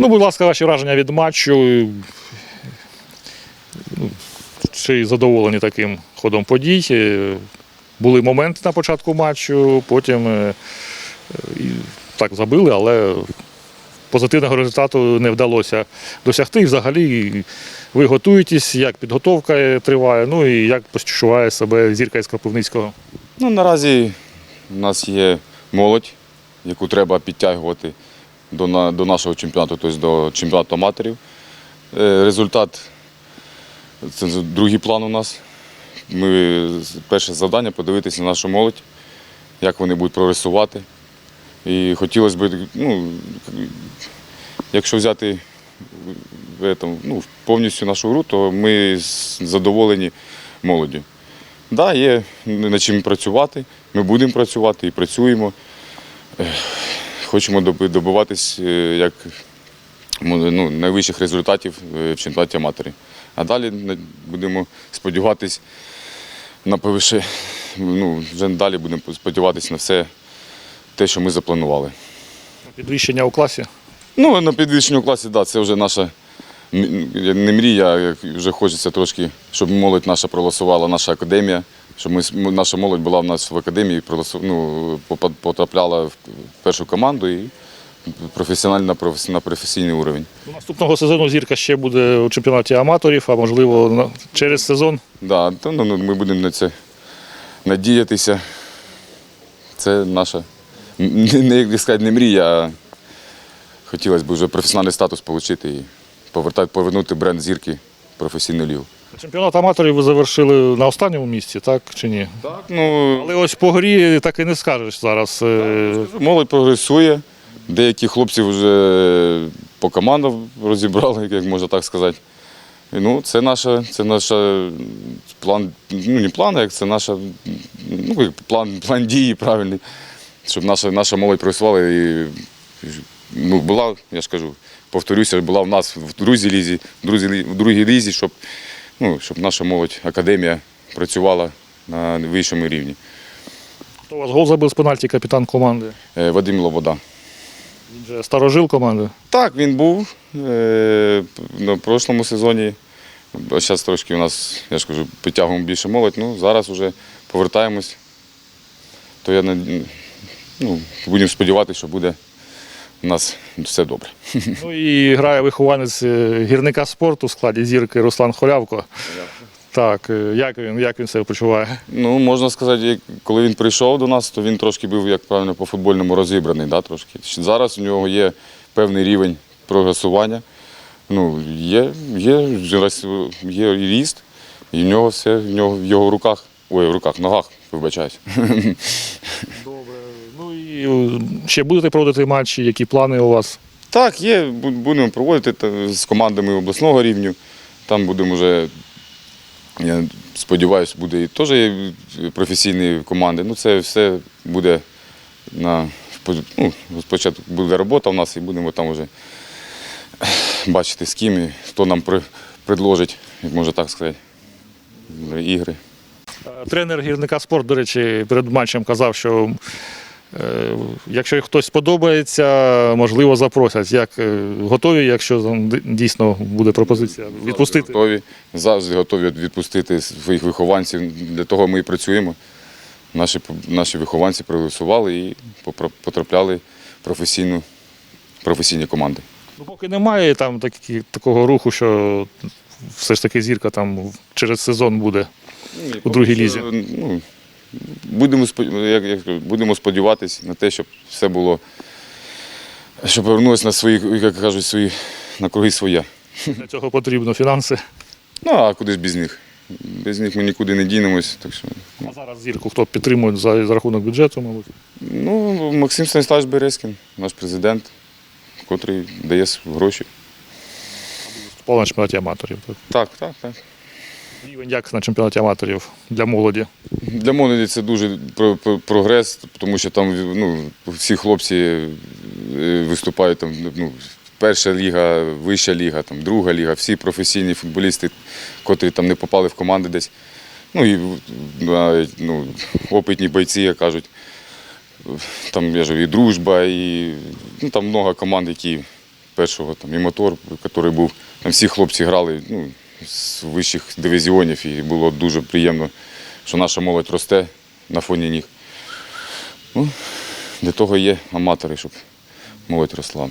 Ну, будь ласка, ваші враження від матчу. Ну, Чи задоволені таким ходом подій? Е, Були моменти на початку матчу, потім е, так забили, але позитивного результату не вдалося досягти. І взагалі ви готуєтесь, як підготовка триває, ну і як почуває себе зірка із Кропивницького. Ну, наразі у нас є молодь, яку треба підтягувати до, до нашого чемпіонату, тобто до чемпіонату аматорів. Е, Результат це другий план у нас. Ми, перше завдання подивитися на нашу молодь, як вони будуть прогресувати. І хотілося б, ну, якщо взяти ну, повністю нашу гру, то ми задоволені молоддю. Так, да, є над чим працювати. Ми будемо працювати і працюємо. Хочемо доби- добиватись е, як ну, найвищих результатів е, в чемпіонаті аматорів. А далі будемо сподіватись на повише, ну, вже далі будемо сподіватися на все те, що ми запланували. Підвищення у класі. Ну, на підвищенню класі, так, да, це вже наша не мрія, вже хочеться трошки, щоб молодь наша проголосувала, наша академія, щоб ми, наша молодь була в нас в академії, ну, потрапляла в першу команду і професіонально на професійний уровень. Наступного сезону зірка ще буде у чемпіонаті аматорів, а можливо через сезон. Да, то, ну, ну, ми будемо на це надіятися. Це наша не, не, як сказати, не мрія, а хотілося б вже професіональний статус отримати і повертати, повернути бренд зірки професійну лігу. Чемпіонат аматорів ви завершили на останньому місці, так чи ні? Так, ну Але ось по грі так і не скажеш зараз. Е, молодь прогресує. Деякі хлопці вже по командам розібрали, як можна так сказати. І, Ну, це наша, це наша план, ну не план, як це наша ну, як план, план дії правильний, щоб наша, наша молодь працювала і ну, була, я ж кажу, повторюся, була в нас в другій лізі, в другій, лі- в другій лізі, щоб, ну, щоб наша молодь, академія працювала на вищому рівні. хто у вас гол забив з пенальті капітан команди? Е, Вадим Лобода. Він же старожил команди. Так, він був е, на прошлому сезоні. А зараз трошки у нас, я ж кажу, підтягуємо більше молодь. Ну, зараз вже повертаємось. То я ну, будемо сподіватися, що буде у нас все добре. Ну і грає вихованець е, гірника спорту в складі зірки Руслан Холявко. Так, е, як він, як він себе почуває? Ну, можна сказати, коли він прийшов до нас, то він трошки був, як правильно, по футбольному розібраний. Да, трошки. Зараз у нього є певний рівень прогресування. Ну, є, є, є ріст, і в нього все в нього в його руках. Ой, в руках, в ногах, вибачаюсь. І ще будете проводити матчі, які плани у вас? Так, є, будемо проводити з командами обласного рівню. Там будемо вже, я сподіваюся, буде і теж професійні команди. Ну, це все буде на ну, спочатку буде робота у нас і будемо там вже бачити з ким і хто нам при, предложить, як можна так сказати, ігри. Тренер гірника спорт, до речі, перед матчем казав, що якщо хтось сподобається, можливо, запросять. Як е, готові, якщо там дійсно буде пропозиція відпустити? Готові, завжди готові відпустити своїх вихованців. Для того ми і працюємо. Наші, наші вихованці проголосували і потрапляли в професійну, професійні команди. Ну, поки немає там такі, такого руху, що все ж таки зірка там через сезон буде. У другій лізі. Ну, будемо, як, як, будемо сподіватися на те, щоб все було, щоб повернулося на свої, як кажуть, свої, на круги своя. Для цього потрібно фінанси. Ну, а куди ж без них? Без них ми нікуди не дінемось. Так що, А зараз зірку хто підтримує за, за рахунок бюджету, мабуть. Ну, Максим Станіславович Березкін, наш президент, котрий дає гроші. Впав на чемпіонаті аматорів. Так. Так, так, так. Рівень як на чемпіонаті аматорів для молоді. Для молоді це дуже про- про- прогрес, тому що там ну, всі хлопці е, виступають там, ну, перша ліга, вища ліга, там, друга ліга, всі професійні футболісти, котрі там не попали в команди десь. Ну і навіть ну, опитні бойці, як кажуть. Там я ж, і дружба, і ну, там багато команд, які першого там, і мотор, який був. Там всі хлопці грали ну, з вищих дивізіонів, і було дуже приємно, що наша молодь росте на фоні них. Ну, для того є аматори, щоб молодь росла.